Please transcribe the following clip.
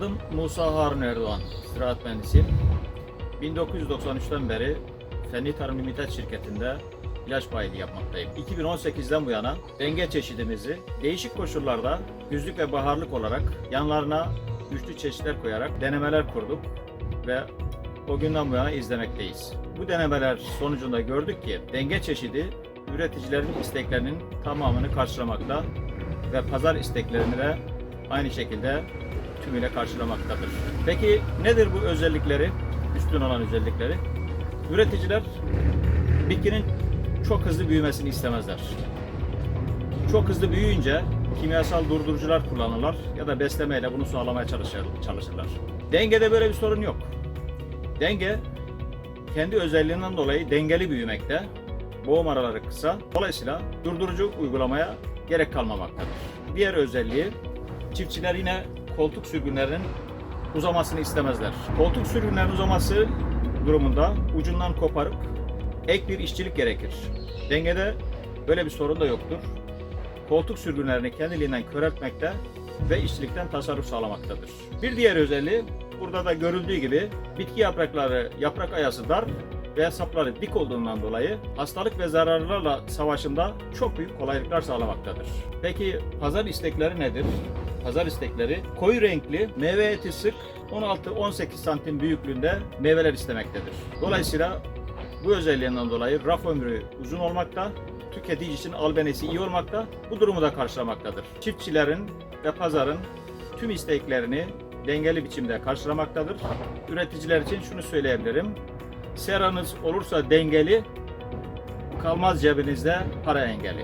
Adım Musa Harun Erdoğan, ziraat mühendisiyim. 1993'ten beri Fenli Tarım Limited şirketinde ilaç bayiliği yapmaktayım. 2018'den bu yana denge çeşidimizi değişik koşullarda güzlük ve baharlık olarak yanlarına güçlü çeşitler koyarak denemeler kurduk ve o günden bu yana izlemekteyiz. Bu denemeler sonucunda gördük ki denge çeşidi üreticilerin isteklerinin tamamını karşılamakta ve pazar isteklerini de aynı şekilde tümüyle karşılamaktadır. Peki nedir bu özellikleri? Üstün olan özellikleri? Üreticiler bitkinin çok hızlı büyümesini istemezler. Çok hızlı büyüyünce kimyasal durdurucular kullanırlar ya da beslemeyle bunu sağlamaya çalışır, çalışırlar. Dengede böyle bir sorun yok. Denge kendi özelliğinden dolayı dengeli büyümekte. Boğum araları kısa. Dolayısıyla durdurucu uygulamaya gerek kalmamaktadır. Diğer özelliği çiftçiler yine koltuk sürgünlerinin uzamasını istemezler. Koltuk sürgünlerin uzaması durumunda ucundan koparıp ek bir işçilik gerekir. Dengede böyle bir sorun da yoktur. Koltuk sürgünlerini kendiliğinden köreltmekte ve işçilikten tasarruf sağlamaktadır. Bir diğer özelliği burada da görüldüğü gibi bitki yaprakları yaprak ayası dar ve sapları dik olduğundan dolayı hastalık ve zararlarla savaşında çok büyük kolaylıklar sağlamaktadır. Peki pazar istekleri nedir? Pazar istekleri koyu renkli, meyve eti sık 16-18 santim büyüklüğünde meyveler istemektedir. Dolayısıyla bu özelliğinden dolayı raf ömrü uzun olmakta, tüketici için albenisi iyi olmakta, bu durumu da karşılamaktadır. Çiftçilerin ve pazarın tüm isteklerini dengeli biçimde karşılamaktadır. Üreticiler için şunu söyleyebilirim. Seranız olursa dengeli, kalmaz cebinizde para engeli.